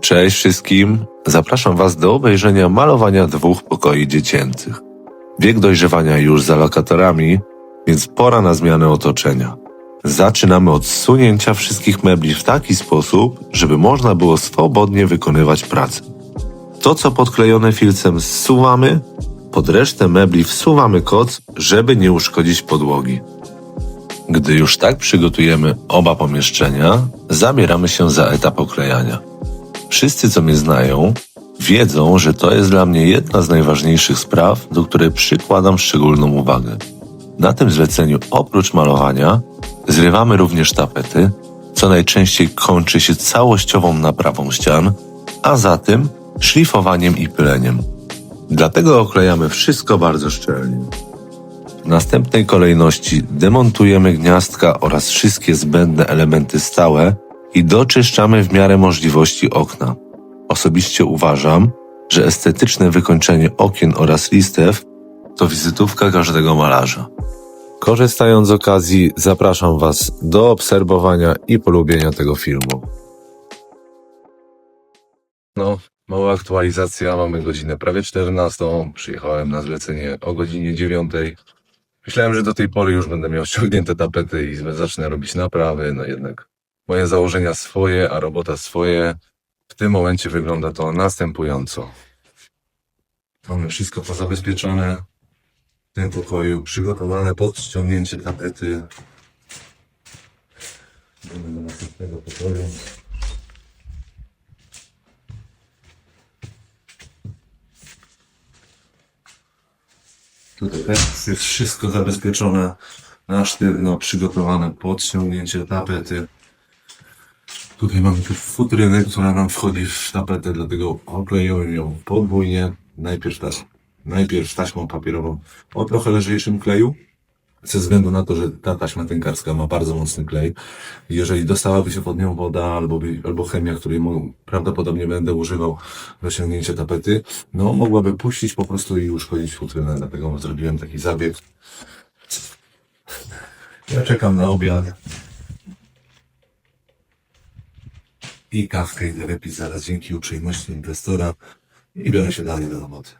Cześć wszystkim. Zapraszam Was do obejrzenia malowania dwóch pokoi dziecięcych. Wiek dojrzewania już za lokatorami, więc pora na zmianę otoczenia. Zaczynamy od zsunięcia wszystkich mebli w taki sposób, żeby można było swobodnie wykonywać pracę. To, co podklejone filcem zsuwamy, pod resztę mebli wsuwamy koc, żeby nie uszkodzić podłogi. Gdy już tak przygotujemy oba pomieszczenia, zabieramy się za etap oklejania. Wszyscy, co mnie znają, wiedzą, że to jest dla mnie jedna z najważniejszych spraw, do której przykładam szczególną uwagę. Na tym zleceniu oprócz malowania zrywamy również tapety, co najczęściej kończy się całościową naprawą ścian, a za tym szlifowaniem i pyleniem. Dlatego oklejamy wszystko bardzo szczelnie. W następnej kolejności demontujemy gniazdka oraz wszystkie zbędne elementy stałe i doczyszczamy w miarę możliwości okna. Osobiście uważam, że estetyczne wykończenie okien oraz listew to wizytówka każdego malarza. Korzystając z okazji, zapraszam Was do obserwowania i polubienia tego filmu. No, mała aktualizacja, mamy godzinę prawie 14. Przyjechałem na zlecenie o godzinie 9. Myślałem, że do tej pory już będę miał ściągnięte tapety i zacznę robić naprawy, no jednak moje założenia swoje, a robota swoje. W tym momencie wygląda to następująco. Mamy wszystko pozabezpieczone. W tym pokoju przygotowane pod ściągnięcie tapety. Idziemy do następnego pokoju. Tutaj jest wszystko zabezpieczone na sztywno, przygotowane pod ściągnięcie tapety. Tutaj mamy też futrynę, która nam wchodzi w tapetę, dlatego okleję ją podwójnie. Najpierw, najpierw taśmą papierową o trochę lżejszym kleju, ze względu na to, że ta taśma tękarska ma bardzo mocny klej. Jeżeli dostałaby się pod nią woda albo, albo chemia, której mo- prawdopodobnie będę używał do ściągnięcia tapety, no mogłaby puścić po prostu i uszkodzić futrynę, dlatego zrobiłem taki zabieg. Ja czekam na obiad. I kawkę idę wypić zaraz dzięki uprzejmości inwestora i biorę się dalej do roboty.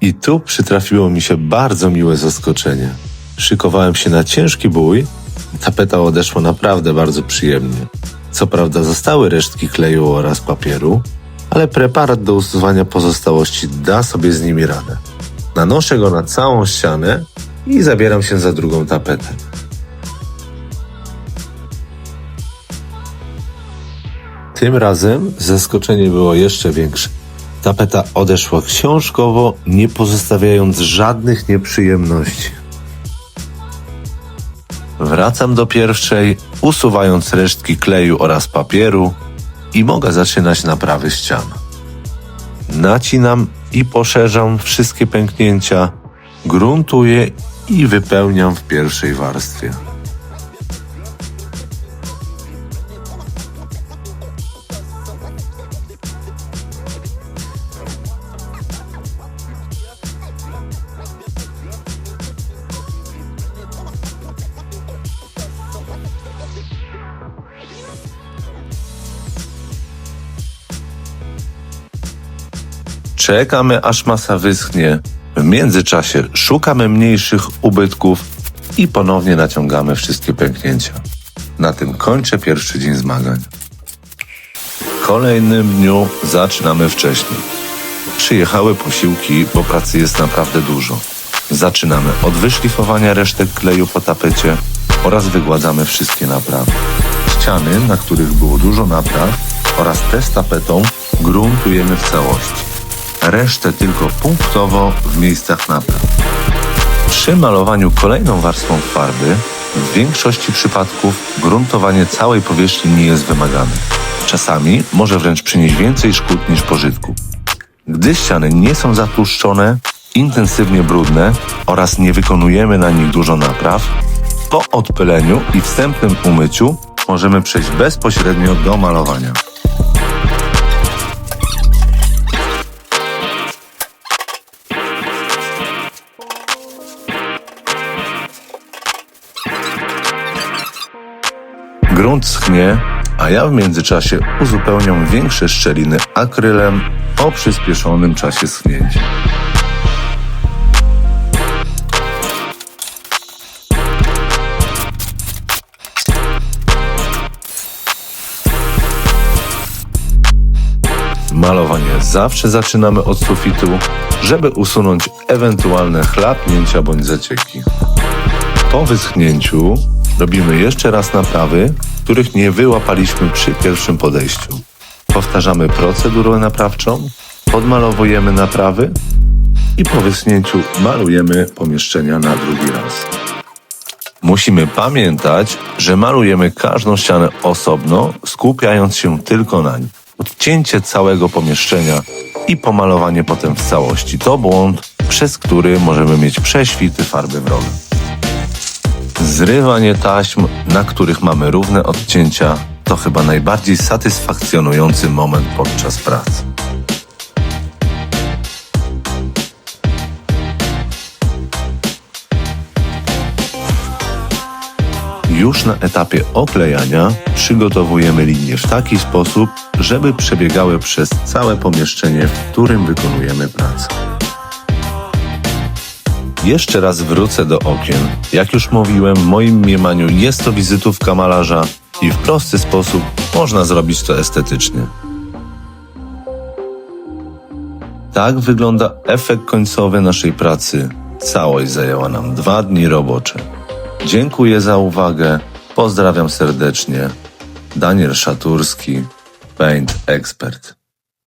I tu przytrafiło mi się bardzo miłe zaskoczenie. Szykowałem się na ciężki bój, tapeta odeszła naprawdę bardzo przyjemnie. Co prawda zostały resztki kleju oraz papieru, ale preparat do usuwania pozostałości da sobie z nimi radę. Nanoszę go na całą ścianę i zabieram się za drugą tapetę. Tym razem zaskoczenie było jeszcze większe. Tapeta odeszła książkowo, nie pozostawiając żadnych nieprzyjemności. Wracam do pierwszej, usuwając resztki kleju oraz papieru i mogę zaczynać naprawy ścian. Nacinam i poszerzam wszystkie pęknięcia, gruntuję i wypełniam w pierwszej warstwie. Czekamy aż masa wyschnie. W międzyczasie szukamy mniejszych ubytków i ponownie naciągamy wszystkie pęknięcia. Na tym kończę pierwszy dzień zmagań. W kolejnym dniu zaczynamy wcześniej. Przyjechały posiłki, bo pracy jest naprawdę dużo. Zaczynamy od wyszlifowania resztek kleju po tapecie oraz wygładzamy wszystkie naprawy. Ściany, na których było dużo napraw oraz te z tapetą gruntujemy w całości resztę tylko punktowo w miejscach napraw. Przy malowaniu kolejną warstwą farby w większości przypadków gruntowanie całej powierzchni nie jest wymagane. Czasami może wręcz przynieść więcej szkód niż pożytku. Gdy ściany nie są zatłuszczone, intensywnie brudne oraz nie wykonujemy na nich dużo napraw, po odpyleniu i wstępnym umyciu możemy przejść bezpośrednio do malowania. Grunt schnie, a ja w międzyczasie uzupełniam większe szczeliny akrylem o przyspieszonym czasie schnięcia. Malowanie zawsze zaczynamy od sufitu, żeby usunąć ewentualne chlapnięcia bądź zacieki. Po wyschnięciu robimy jeszcze raz naprawy, których nie wyłapaliśmy przy pierwszym podejściu. Powtarzamy procedurę naprawczą, podmalowujemy naprawy i po wyschnięciu malujemy pomieszczenia na drugi raz. Musimy pamiętać, że malujemy każdą ścianę osobno, skupiając się tylko na nim. Odcięcie całego pomieszczenia i pomalowanie potem w całości to błąd, przez który możemy mieć prześwity farby wroga. Zrywanie taśm, na których mamy równe odcięcia, to chyba najbardziej satysfakcjonujący moment podczas pracy. Już na etapie oklejania przygotowujemy linie w taki sposób, żeby przebiegały przez całe pomieszczenie, w którym wykonujemy pracę. Jeszcze raz wrócę do okien. Jak już mówiłem, w moim mniemaniu jest to wizytówka malarza i w prosty sposób można zrobić to estetycznie. Tak wygląda efekt końcowy naszej pracy. Całość zajęła nam dwa dni robocze. Dziękuję za uwagę. Pozdrawiam serdecznie. Daniel Szaturski, Paint Expert.